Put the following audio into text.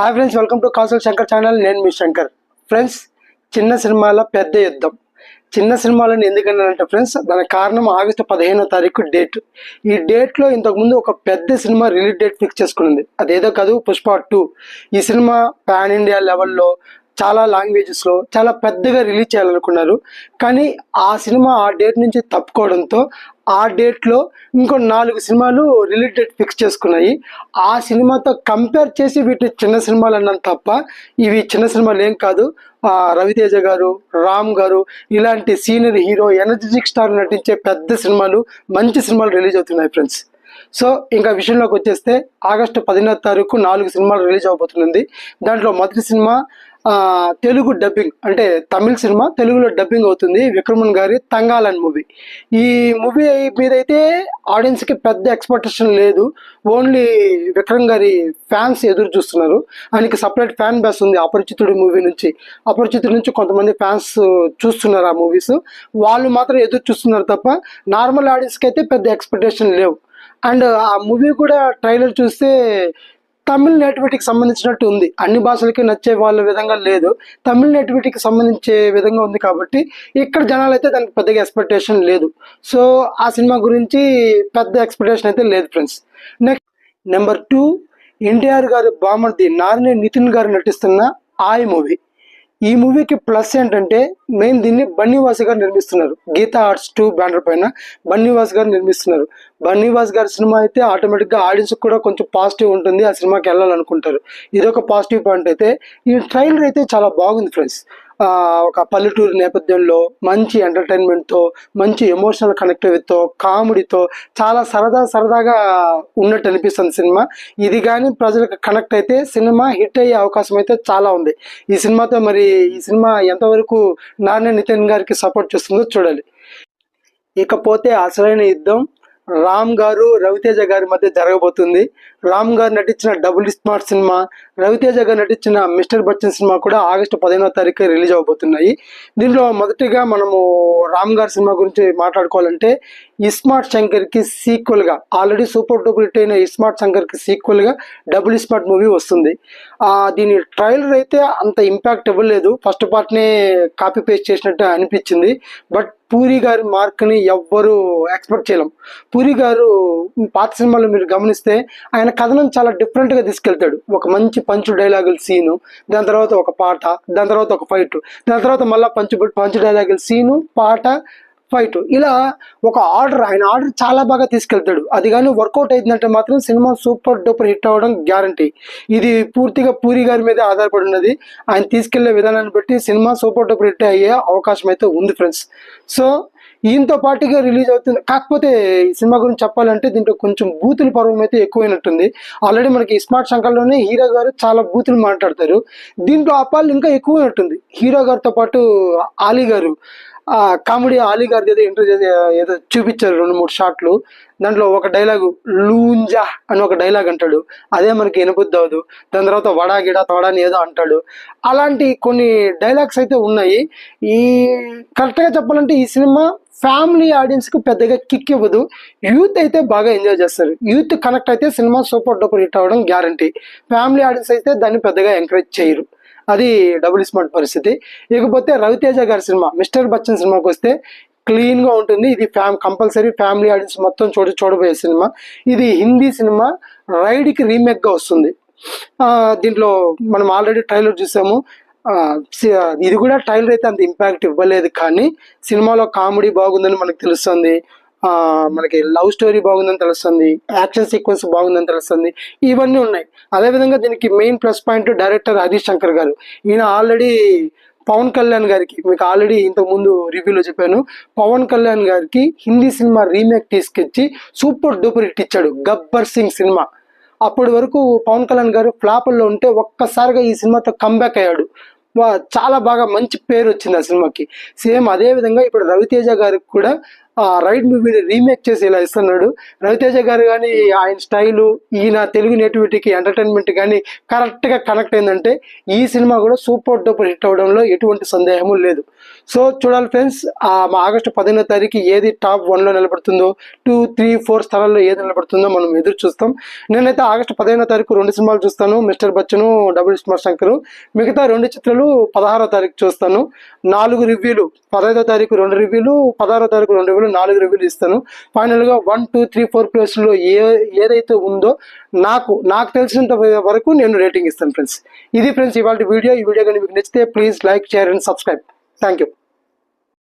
Hi friends welcome to Kasal Shankar channel. నేను మీ Shankar. Friends చిన్న సినిమాల పెద్ద యుద్ధం. చిన్న సినిమాలను ఎందుకన్నానంటే ఫ్రెండ్స్ దానికి కారణం ఆగస్టు పదిహేనో తారీఖు డేట్. ఈ డేట్లో ఇంతకుముందు ఒక పెద్ద సినిమా రిలీజ్ డేట్ ఫిక్స్ చేసుకున్నది అదేదో కాదు పుష్ప టూ. ఈ సినిమా పాన్ ఇండియా లెవెల్లో చాలా లాంగ్వేజెస్లో చాలా పెద్దగా రిలీజ్ చేయాలనుకున్నారు. కానీ ఆ సినిమా ఆ డేట్ నుంచి తప్పుకోవడంతో ఆ డేట్లో ఇంకో నాలుగు సినిమాలు రిలీజ్ డేట్ ఫిక్స్ చేసుకున్నాయి. ఆ సినిమాతో కంపేర్ చేసి వీటిని చిన్న సినిమాలు అన్నాను తప్ప ఇవి చిన్న సినిమాలు ఏం కాదు. రవితేజ గారు రామ్ గారు ఇలాంటి సీనియర్ హీరో ఎనర్జెటిక్ స్టార్ నటించే పెద్ద సినిమాలు మంచి సినిమాలు రిలీజ్ అవుతున్నాయి ఫ్రెండ్స్ సో ఇంకా విషయంలోకి వచ్చేస్తే ఆగస్టు పదిహేనో తారీఖు నాలుగు సినిమాలు రిలీజ్ అవబోతుంది దాంట్లో మొదటి సినిమా తెలుగు డబ్బింగ్ అంటే తమిళ సినిమా తెలుగులో డబ్బింగ్ అవుతుంది విక్రమన్ గారి తంగాలన్ మూవీ ఈ మూవీ మీద అయితే ఆడియన్స్కి పెద్ద ఎక్స్పెక్టేషన్ లేదు. ఓన్లీ విక్రమ్ గారి ఫ్యాన్స్ ఎదురు చూస్తున్నారు. ఆయనకి సపరేట్ ఫ్యాన్ బేస్ ఉంది అపరిచితుడి మూవీ నుంచి. అపరిచితుడి నుంచి కొంతమంది ఫ్యాన్స్ చూస్తున్నారు ఆ మూవీస్ వాళ్ళు మాత్రం ఎదురు చూస్తున్నారు తప్ప నార్మల్ ఆడియన్స్కి అయితే పెద్ద ఎక్స్పెక్టేషన్ లేవు. అండ్ ఆ మూవీ కూడా ట్రైలర్ చూస్తే తమిళ నేటివిటీకి సంబంధించినట్టు ఉంది. అన్ని భాషలకి నచ్చే వాళ్ళ విధంగా లేదు. తమిళ నేటివిటీకి సంబంధించే విధంగా ఉంది కాబట్టి ఇక్కడ జనాలు అయితే దానికి పెద్దగా ఎక్స్పెక్టేషన్ లేదు. సో ఆ సినిమా గురించి పెద్ద ఎక్స్పెక్టేషన్ అయితే లేదు friends next number two NTR గారి బామర్ది నారిని నితిన్ గారు నటిస్తున్న ఆయ్ మూవీ. ఈ మూవీకి ప్లస్ ఏంటంటే మెయిన్ దీన్ని బన్నీవాస్ గారు నిర్మిస్తున్నారు. గీతా ఆర్ట్స్ టూ బ్యానర్ పైన బన్నీవాస్ గారు నిర్మిస్తున్నారు. బన్నీవాస్ గారి సినిమా అయితే ఆటోమేటిక్గా ఆడియన్స్ కూడా కొంచెం పాజిటివ్ ఉంటుంది. ఆ సినిమాకి వెళ్ళాలనుకుంటారు. ఇదొక పాజిటివ్ పాయింట్ అయితే ఈ ట్రైలర్ అయితే చాలా బాగుంది ఫ్రెండ్స్. ఒక పల్లెటూరు నేపథ్యంలో మంచి ఎంటర్టైన్మెంట్తో మంచి ఎమోషనల్ కనెక్టివిటీతో కామెడీతో చాలా సరదా సరదాగా ఉన్నట్టు అనిపిస్తుంది సినిమా. ఇది కానీ ప్రజలకు కనెక్ట్ అయితే సినిమా హిట్ అయ్యే అవకాశం అయితే చాలా ఉంది. ఈ సినిమాతో మరి ఈ సినిమా ఎంతవరకు నారాయణ నితిన్ గారికి సపోర్ట్ చేస్తుందో చూడాలి. ఇకపోతే అసలైన యుద్ధం రామ్ గారు రవితేజ గారి మధ్య జరగబోతుంది. రామ్ గారు నటించిన డబుల్ స్మార్ట్ సినిమా రవితేజ గారు నటించిన మిస్టర్ బచ్చన్ సినిమా కూడా ఆగస్టు పదిహేనో తారీఖు రిలీజ్ అవబోతున్నాయి దీంట్లో మొదటిగా మనము రామ్ గారి సినిమా గురించి మాట్లాడుకోవాలంటే ఇస్మార్ట్ శంకర్కి సీక్వెల్గా ఆల్రెడీ సూపర్ డూపర్ హిట్ అయిన ఇస్మార్ట్ శంకర్కి సీక్వెల్గా డబుల్ స్మార్ట్ మూవీ వస్తుంది దీని ట్రైలర్ అయితే అంత ఇంపాక్ట్ ఇవ్వలేదు. ఫస్ట్ పార్ట్ నే కాపీ పేస్ట్ చేసినట్టు అనిపించింది. బట్ పూరి గారి మార్క్ని ఎవ్వరూ ఎవ్వరు ఎక్స్పెక్ట్ చేయలేం. పూరి గారు పాత సినిమాలో మీరు గమనిస్తే ఆయన కథనం చాలా డిఫరెంట్గా తీసుకెళ్తాడు. ఒక మంచి పంచు డైలాగుల సీను దాని తర్వాత ఒక పాట దాని తర్వాత ఒక ఫైట్ దాని తర్వాత మళ్ళీ పంచు పంచు డైలాగుల సీను పాట ఫైట్. ఇలా ఒక ఆర్డర్ ఆయన ఆర్డర్ చాలా బాగా తీసుకెళ్తాడు. అది కానీ వర్కౌట్ అయిందంటే మాత్రం సినిమా సూపర్ డూపర్ హిట్ అవ్వడం గ్యారంటీ. ఇది పూర్తిగా పూరి గారి మీద ఆధారపడి ఉన్నది. ఆయన తీసుకెళ్ళే విధానాన్ని బట్టి సినిమా సూపర్ డూపర్ హిట్ అయ్యే అవకాశం అయితే ఉంది ఫ్రెండ్స్. సో ఈయనతో పాటుగా రిలీజ్ అవుతుంది కాకపోతే ఈ సినిమా గురించి చెప్పాలంటే దీంట్లో కొంచెం బూతుల పర్వం అయితే ఎక్కువైనట్టుంది. ఆల్రెడీ మనకి స్మార్ట్ శంకర్లోనే హీరో గారు చాలా బూతులు మాట్లాడతారు. దీంట్లో ఆ పాలు ఇంకా ఎక్కువైనట్టుంది. హీరో గారితో పాటు ఆలీ గారు కామెడీ ఆలీ గారిది ఏదో ఇంటర్వ్యూ ఏదో చూపించారు రెండు మూడు షాట్లు. దాంట్లో ఒక డైలాగు లూంజా అని ఒక డైలాగ్ అంటాడు. అదే మనకి వినబుద్ధి అవ్వదు దాని తర్వాత వడా గిడా తోడా అని ఏదో అంటాడు. అలాంటి కొన్ని డైలాగ్స్ అయితే ఉన్నాయి. ఈ కరెక్ట్గా చెప్పాలంటే ఈ సినిమా ఫ్యామిలీ ఆడియన్స్కి పెద్దగా కిక్ ఇవ్వదు. యూత్ అయితే బాగా ఎంజాయ్ చేస్తారు. యూత్ కనెక్ట్ అయితే సినిమా సూపర్ డూపర్ హిట్ అవ్వడం గ్యారంటీ. ఫ్యామిలీ ఆడియన్స్ అయితే దాన్ని పెద్దగా ఎంకరేజ్ చేయరు. అది డబుల్ ఇస్మార్ట్ పరిస్థితి. ఇకపోతే రవితేజ గారి సినిమా మిస్టర్ బచ్చన్ సినిమాకి వస్తే క్లీన్గా ఉంటుంది. ఇది ఫ్యామ్ కంపల్సరీ ఫ్యామిలీ ఆడియన్స్ మొత్తం చూడ చూడబోయే సినిమా. ఇది హిందీ సినిమా రైడ్కి రీమేక్గా వస్తుంది. దీంట్లో మనం ఆల్రెడీ ట్రైలర్ చూసాము. సి- ఇది కూడా ట్రైలర్ అయితే అంత ఇంపాక్ట్ ఇవ్వలేదు కానీ సినిమాలో కామెడీ బాగుందని మనకు తెలుస్తుంది. మనకి లవ్ స్టోరీ బాగుందని తెలుస్తుంది యాక్షన్ సీక్వెన్స్ బాగుందని తెలుస్తుంది ఇవన్నీ ఉన్నాయి. అదేవిధంగా దీనికి main plus point director Harish Shankar గారు. ఈయన ఆల్రెడీ పవన్ కళ్యాణ్ గారికి మీకు ఆల్రెడీ ఇంతకు ముందు రివ్యూలో చెప్పాను పవన్ కళ్యాణ్ గారికి హిందీ సినిమా రీమేక్ తీసుకొచ్చి సూపర్ డూపర్ హిట్ ఇచ్చాడు గబ్బర్ సింగ్ సినిమా. అప్పటి వరకు పవన్ కళ్యాణ్ గారు ఫ్లాపుల్లో ఉంటే ఒక్కసారిగా ఈ సినిమాతో కంబ్యాక్ అయ్యాడు. వా- చాలా బాగా మంచి పేరు వచ్చింది ఆ సినిమాకి. సేమ్ అదే విధంగా ఇప్పుడు రవితేజ గారికి కూడా ఆ రైడ్ మూవీని రీమేక్ చేసి ఇలా ఇస్తున్నాడు. రవితేజ గారు కానీ ఆయన స్టైలు ఈయన తెలుగు నేటివిటీకి ఎంటర్టైన్మెంట్ కానీ కరెక్ట్గా కనెక్ట్ అయిందంటే ఈ సినిమా కూడా సూపర్ డూపర్ హిట్ అవడంలో ఎటువంటి సందేహము లేదు. సో చూడాలి ఫ్రెండ్స్ ఆ మా ఆగస్టు పదిహేనో తారీఖు ఏది టాప్ వన్లో నిలబడుతుందో టూ త్రీ ఫోర్ స్థలాల్లో ఏది నిలబడుతుందో మనం ఎదురు చూస్తాం. నేనైతే ఆగస్టు పదిహేనో తారీఖు రెండు సినిమాలు చూస్తాను. Mister Bachchan double smart Shankar. మిగతా రెండు చిత్రాలు పదహారో తారీఖు చూస్తాను. నాలుగు రివ్యూలు పదహైదో తారీఖు రెండు రివ్యూలు పదహారో తారీఖు రెండు రివ్యూలు నాలుగు రివ్యూలు ఇస్తాను. ఫైనల్గా వన్ టూ త్రీ ఫోర్ ప్లేస్లో ఏ ఏదైతే ఉందో నాకు నాకు తెలిసినంత వరకు నేను రేటింగ్ ఇస్తాను ఫ్రెండ్స్ ఇది ఫ్రెండ్స్ ఇవాళ వీడియో ఈ వీడియో కానీ మీకు నచ్చితే please like share and subscribe thank you